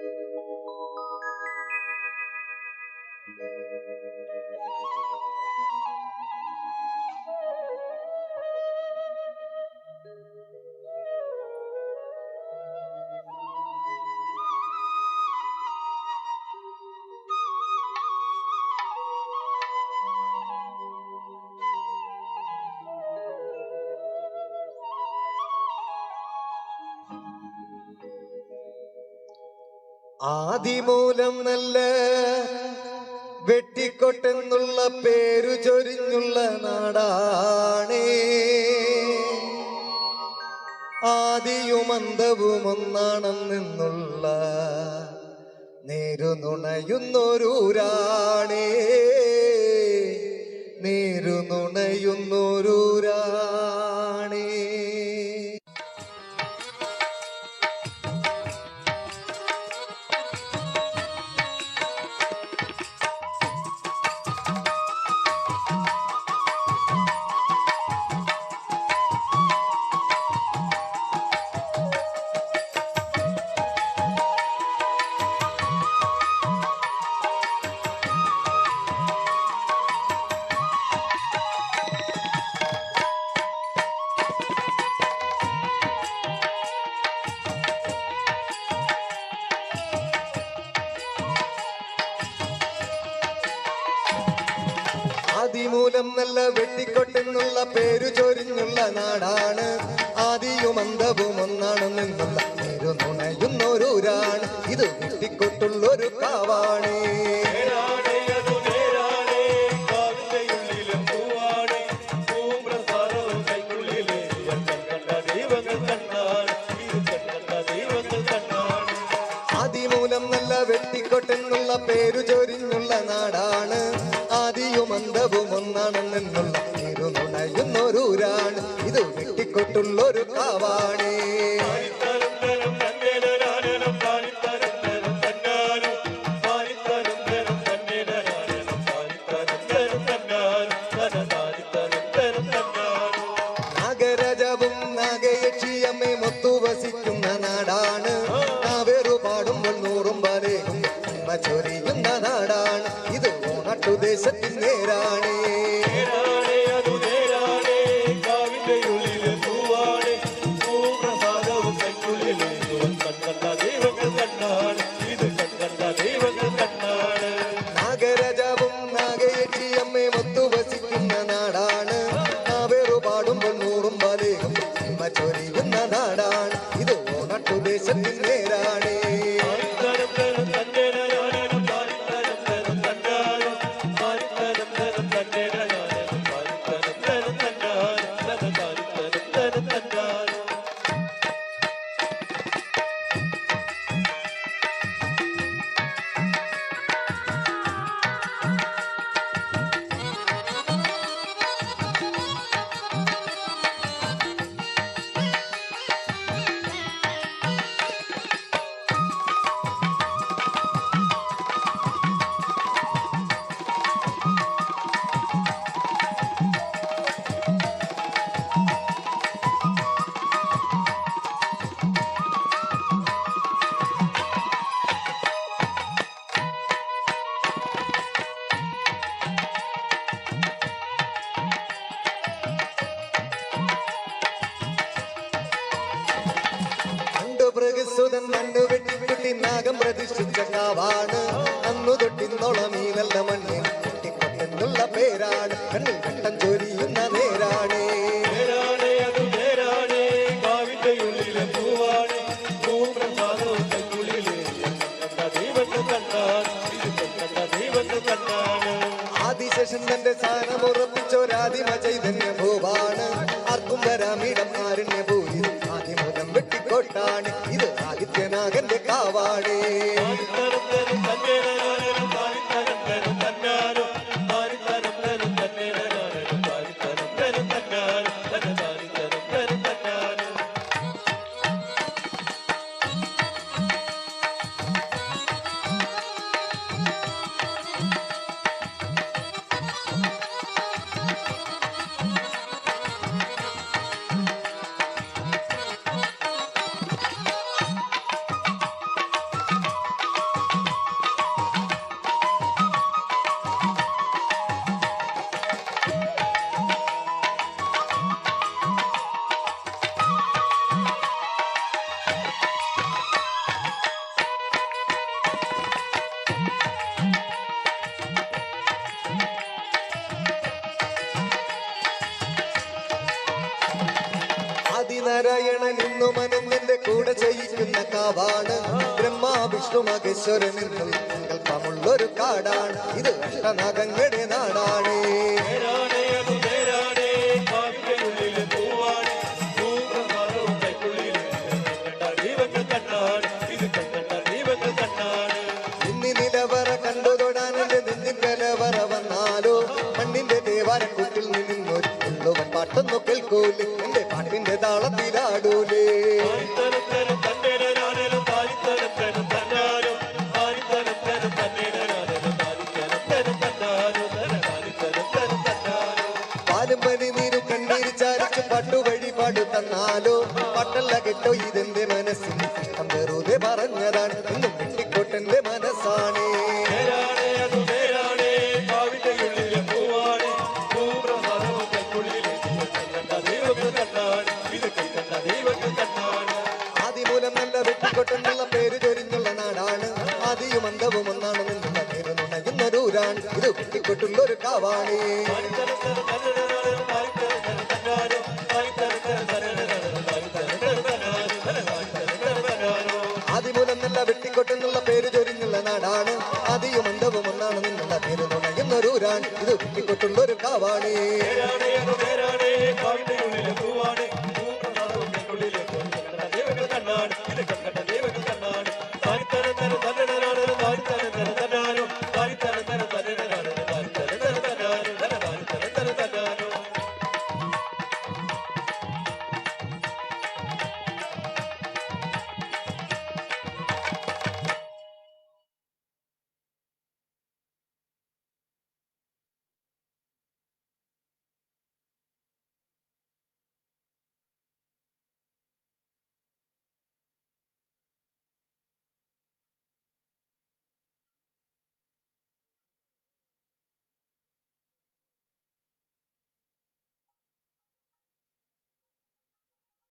Thank you. ആദിമൂലം നല്ല വെട്ടിക്കൊട്ടെന്നുള്ള പേരു ചൊരിഞ്ഞുള്ള നാടാണേ. ആദിയും അന്തവും ഒന്നാണെന്നുള്ള നേരു ആദിമൂലം നല്ല വെട്ടിക്കൊട്ടെന്നുള്ള പേരു ചൊരിഞ്ഞുള്ള നാടാണ്. ആദിയും അന്തവും ഒന്നാണെന്നുള്ള പേരു നുണയുന്നൊരൂരാണ്. ഇത് വെട്ടിക്കൊട്ടുള്ളൊരു കാവാണ്. ആദിമൂലം നല്ല വെട്ടിക്കൊട്ടെന്നുള്ള പേരു ചൊരിഞ്ഞുള്ള നാടാണ്. ആദിയും അന്തവും ഒന്നാണെന്നുള്ള നേരു നുണയുന്നൊരൂരാണ് ഇത് വെട്ടിക്കൊട്ടുള്ളൊരു കാവാണ്. നാഗരജവും നാഗയക്ഷിയമ്മേ മൊത്തു വസിക്കുന്ന നാടാണ്. നാവേറു പാടുമ്പോൾ നൂറും ഉമ്മ ചൊരിയുന്ന നാടാണ്. ഓണട്ടുദേശത്തിൻ നേരാണ് പ്രതിഷ്ഠിച്ച അന്നു തൊട്ടിന്നോളം ഈ നല്ല മണ്ണിൽ എന്നുള്ള പേരാണ്. കണ്ണിൽ കട്ടം ചൊരിയുന്ന നേരാണ്. ആദിശേഷൻ തന്റെ നേരാണേ. കാവാണ് കാവാണ് ബ്രഹ്മാ വിഷ്ണു മഹേശ്വരൻ സങ്കല്പമുള്ളൊരു കാടാണ്. ഇത് അഷ്ടനാഗങ്ങളുടെ നാടാണ്. പാടു പട്ടല്ല കേട്ടോ ഇതെന്റെ മനസ്സിൽ. ഇഷ്ടം വെറുതെ പറഞ്ഞതാണ് എന്നും വെട്ടിക്കോട്ടെന്റെ മനസ്സാണ്. നേരാണേ അത് നേരാണേ കാവിന്റെ ഉള്ളിലെ പൂവാണ്. പൂപ്രസാദവും കൈക്കുള്ളിലെ കണ്ട ദൈവങ്ങൾ കണ്ണാണ് ഇത് കണ്ട ദൈവങ്ങൾ കണ്ണാണ് ആദിമൂലം നല്ല വെട്ടിക്കൊട്ടെന്നുള്ള പേര് ചൊരിഞ്ഞുള്ള നാടാണ്. ആദിയും അന്തവും ഒന്നാണ് നിന്നുള്ള പേര് നുണയുന്നൊരൂരാണ് ഇത് വെട്ടിക്കൊട്ടുള്ള ഒരു കാവാണ് വെട്ടിക്കൊട്ടുന്നുള്ള വെട്ടിക്കൊട്ടെന്നുള്ള പേര് ചൊരിഞ്ഞുള്ള നാടാണ്. അതിയും മണ്ഡപം ഒന്നാണ് നിന്നുള്ള പേര് തുണയുന്നൊരൂരാണ് ഇത് വെട്ടിക്കൊട്ടുള്ള ഒരു കാവാണ് കണ്ണാണ്.